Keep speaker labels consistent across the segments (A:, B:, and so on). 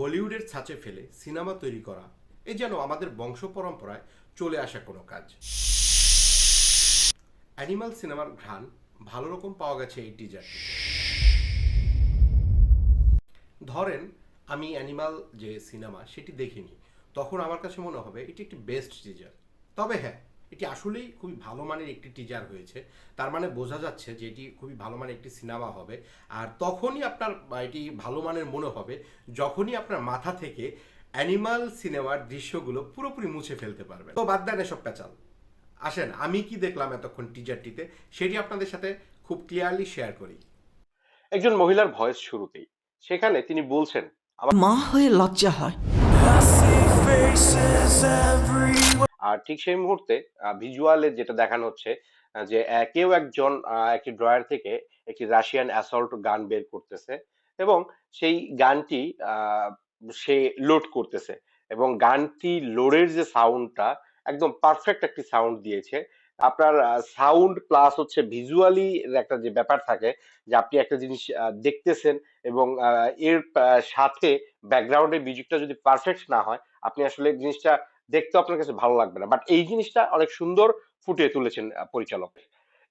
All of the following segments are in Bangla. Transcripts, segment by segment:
A: বলিউডের ছাঁচে ফেলে সিনেমা তৈরি করা, এ যেন আমাদের বংশ পরম্পরায় চলে আসা কোনো কাজ। অ্যানিমাল সিনেমার ঘ্রাণ ভালো রকম পাওয়া গেছে এই টিজার ধরেন, আমি অ্যানিমাল যে সিনেমা সেটি দেখিনি, তখন আমার কাছে মনে হবে এটি একটি বেস্ট টিজার তবে হ্যাঁ এটি আসলেই খুবই ভালো মানের একটি টিজার হয়েছে। তার মানে বোঝা যাচ্ছে যে এটি খুবই ভালো মানের একটি সিনেমা হবে। আর তখনই আপনার এটি ভালো মানের মনে হবে যখনই আপনার মাথা থেকে অ্যানিমাল সিনেমার দৃশ্যগুলো পুরোপুরি মুছে ফেলতে পারবেন। তো বাদ দেন এসব পেঁচাল আসেন আমি কি দেখলাম এতক্ষণ টিজারটিতে সেটি আপনাদের সাথে খুব ক্লিয়ারলি শেয়ার করি।
B: একজন মহিলার ভয়েস শুরুতেই সেখানে তিনি বলছেন
C: মা হয়ে লজ্জা হয়।
B: আর ঠিক সেই মুহূর্তে ভিজুয়ালে যেটা দেখানো হচ্ছে যে কেউ একজন একটি ড্রয়ার থেকে একটি রাশিয়ান অ্যাসল্ট গান বের করতেছে এবং সেই গানটি সে লোড করতেছে এবং গানটি লোডের যে সাউন্ডটা একদম পারফেক্ট একটি সাউন্ড দিয়েছে। আপনার সাউন্ড প্লাস হচ্ছে ভিজুয়ালি একটা যে ব্যাপার থাকে যে আপনি একটা জিনিস দেখতেছেন এবং এর সাথে ব্যাকগ্রাউন্ডের মিউজিকটা যদি পারফেক্ট না হয়, আপনি আসলে জিনিসটা দেখতে আপনার কাছে ভালো লাগবে না। বাট এই জিনিসটা অনেক সুন্দর ফুটিয়ে তুলেছেন পরিচালক।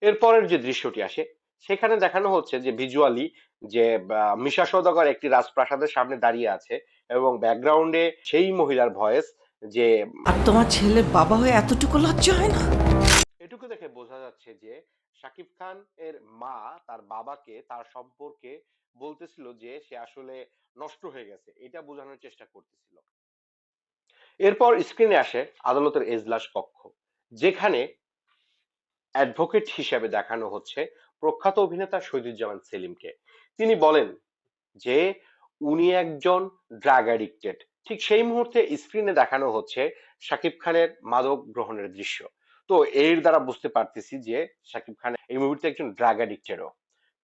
B: এরপরের যে দৃশ্যটি আসে সেখানে দেখানো হচ্ছে যে ভিজুয়ালি যে মিশা সওদাগর একটি রাজপ্রাসাদের সামনে দাঁড়িয়ে আছে এবং ব্যাকগ্রাউন্ডে সেই মহিলার ভয়েস যে
C: আর তোমার ছেলের বাবা হয়ে এতটুকু লজ্জা হয় না?
B: এটুকু দেখে বোঝা যাচ্ছে যে শাকিব খান এর মা তার বাবাকে তার সম্পর্কে বলতেছিল যে সে আসলে নষ্ট হয়ে গেছে। এটা বোঝানোর চেষ্টা করতেছিল। এরপর স্ক্রিনে আসে আদালতের এজলাস কক্ষ, যেখানে অ্যাডভোকেট হিসেবে দেখানো হচ্ছে প্রখ্যাত অভিনেতা শহীদুজ্জামান সেলিমকে। তিনি বলেন যে, উনি একজন ড্রাগ অ্যাডিক্টেড ঠিক সেই মুহূর্তে স্ক্রিনে দেখানো হচ্ছে শাকিব খানের মাদক গ্রহণের দৃশ্য। তো এর দ্বারা বুঝতে পারতেছি যে, শাকিব খান এই মুভিতে একজন ড্রাগ অ্যাডিক্টেডও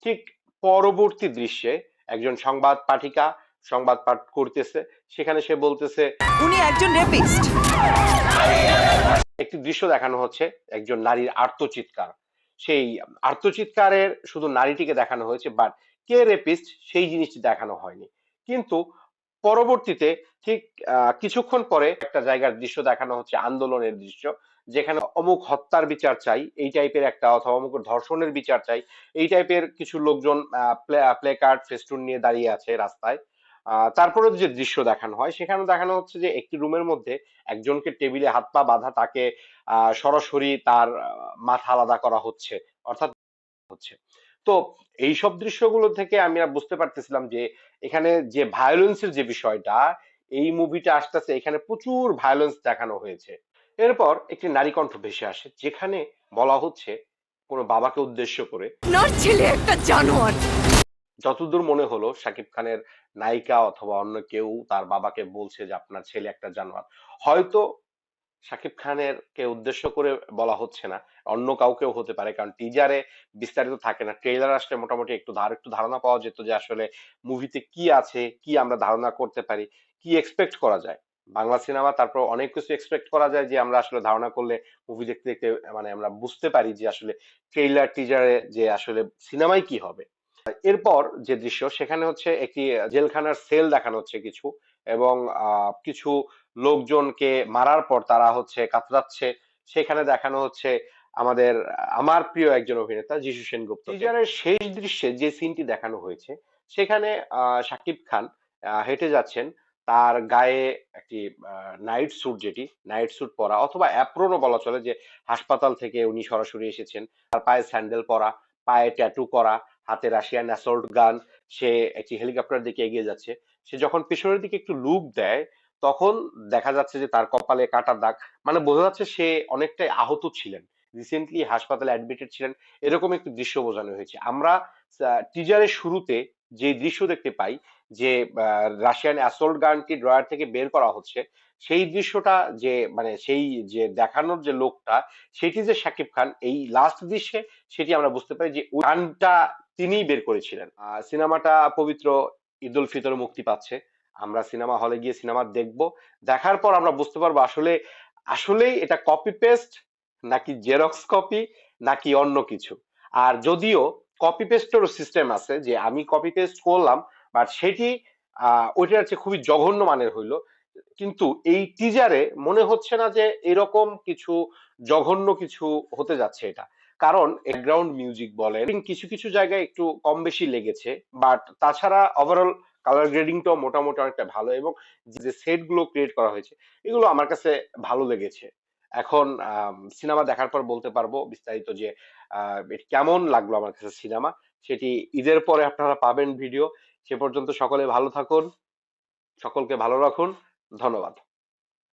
B: ঠিক পরবর্তী দৃশ্যে একজন সংবাদ পাঠিকা সংবাদ পাঠ করতেছে সেখানে সে বলতেছে
C: উনি একজন রেপিস্ট
B: একটি দৃশ্য দেখানো হচ্ছে একজন নারীর আর্তচিৎকার সেই আর্তচিৎকারের শুধু নারীটিকে দেখানো হয়েছে বাট কে রেপিস্ট সেই জিনিসটি দেখানো হয়নি। কিন্তু পরবর্তীতে ঠিক কিছুক্ষণ পরে একটা জায়গার দৃশ্য দেখানো হচ্ছে আন্দোলনের দৃশ্য যেখানে অমুক হত্যার বিচার চাই এই টাইপের একটা অথবা অমুক ধর্ষণের বিচার চাই এই টাইপের কিছু লোকজন প্লে কার্ড ফেস্টুন নিয়ে দাঁড়িয়ে আছে রাস্তায়। তারপরে যে দৃশ্য দেখানো হয়, সেখানে দেখানো হচ্ছে যে একটি রুমের মধ্যে একজনকে টেবিলে হাত পা বাঁধা তাকে সরাসরি তার মাথা আলাদা করা হচ্ছে, অর্থাৎ হচ্ছে। তো এই সব দৃশ্যগুলো থেকে আমি বুঝতে পারতেছিলাম যে এখানে যে ভায়োলেন্সের যে বিষয়টা, এই মুভিটা আসতেছে, এখানে প্রচুর ভায়োলেন্স দেখানো হয়েছে। এরপর একটি নারী কণ্ঠ ভেসে আসে, যেখানে বলা হচ্ছে কোনো বাবাকে উদ্দেশ্য করে।
D: ছেলে একটা জানোয়ার।
B: যতদূর মনে হলো শাকিব খানের নায়িকা অথবা অন্য কেউ তার বাবাকে বলছে যে আপনার ছেলে একটা জানোয়ার, হয়তো শাকিব খানের কে উদ্দেশ্য করে বলা হচ্ছে না, অন্য কাউকেও হতে পারে। কারণ টিজারে বিস্তারিত থাকে না ট্রেলার আসলে মোটামুটি একটু ধার, একটু ধারণা পাওয়া যেত যে আসলে মুভিতে কি আছে, কি আমরা ধারণা করতে পারি, কি এক্সপেক্ট করা যায়। বাংলা সিনেমা তারপর অনেক কিছু এক্সপেক্ট করা যায় যে আমরা আসলে ধারণা করলে মুভি দেখতে দেখতে মানে আমরা বুঝতে পারি যে আসলে ট্রেলার টিজারে যে আসলে সিনেমাই কি হবে। এরপর যে দৃশ্য, সেখানে হচ্ছে একটি জেলখানার সেল দেখানো হচ্ছে কিছু এবং কিছু লোকজনকে মারার পর তারা হচ্ছে কাতরাচ্ছে। সেখানে দেখানো হচ্ছে আমাদের, আমার প্রিয় একজন অভিনেতা যিশু সেনগুপ্ত শেষ দৃশ্যে যে সিনটি দেখানো হয়েছে, সেখানে শাকিব খান হেঁটে যাচ্ছেন। তার গায়ে একটি নাইট স্যুট যেটি, নাইট স্যুট পরা অথবা অ্যাপ্রনও বলা চলে যে হাসপাতাল থেকে উনি সরাসরি এসেছেন। তার পায়ে স্যান্ডেল পরা, পায়ে ট্যাটু করা হাতে রাশিয়ান অ্যাসল্ট গান, সে একটি হেলিকপ্টার দিকে এগিয়ে যাচ্ছে। সে যখন পিছনের দিকে একটু লুক দেয়, তখন দেখা যাচ্ছে যে তার কপালে কাটা দাগ। মানে বোঝা যাচ্ছে সে অনেকটাই আহত ছিলেন। রিসেন্টলি হাসপাতালে অ্যাডমিটেড ছিলেন। এরকম একটি দৃশ্য বোঝানো হয়েছে। আমরা টিজারের শুরুতে যে দৃশ্য দেখতে পাই যে রাশিয়ান অ্যাসল্ট গানটি ড্রয়ার থেকে বের করা হচ্ছে, সেই দৃশ্যটা যে মানে সেই যে দেখানোর যে লোকটা, সেটি যে শাকিব খান, এই লাস্ট দৃশ্যে সেটি আমরা বুঝতে পারি যে গানটা তিনিই বের করেছিলেন। সিনেমাটা পবিত্র ঈদ উল ফিতর মুক্তি পাচ্ছে। আমরা সিনেমা হলে গিয়ে সিনেমা দেখব। দেখার পর আমরা বুঝতে পারব আসলে, আসলেই এটা কপি পেস্ট নাকি জেরক্স কপি নাকি অন্য কিছু। আর যদিও কপি পেস্টেরও সিস্টেম আছে যে আমি কপি পেস্ট করলাম বাট সেটি ওইটার চেয়ে খুবই জঘন্য মানের হইল। কিন্তু এই টিজারে মনে হচ্ছে না যে এরকম কিছু জঘন্য কিছু হতে যাচ্ছে এটা। কারণ ব্যাকগ্রাউন্ড মিউজিক বলেন, কিছু কিছু জায়গায় একটু কম বেশি লেগেছে বাট তাছাড়া ওভারঅল কালার গ্রেডিংটাও মোটামুটি অনেকটা ভালো এবং যে সেটগুলো ক্রিয়েট করা হয়েছে, এগুলো আমার কাছে ভালো লেগেছে। এখন সিনেমা দেখার পর বলতে পারব বিস্তারিত যে কেমন লাগল আমার কাছে সিনেমা, সেটি ঈদের পরে আপনারা পাবেন ভিডিও। সে পর্যন্ত সকলে ভালো থাকুন, সকলকে ভালো রাখুন, ধন্যবাদ।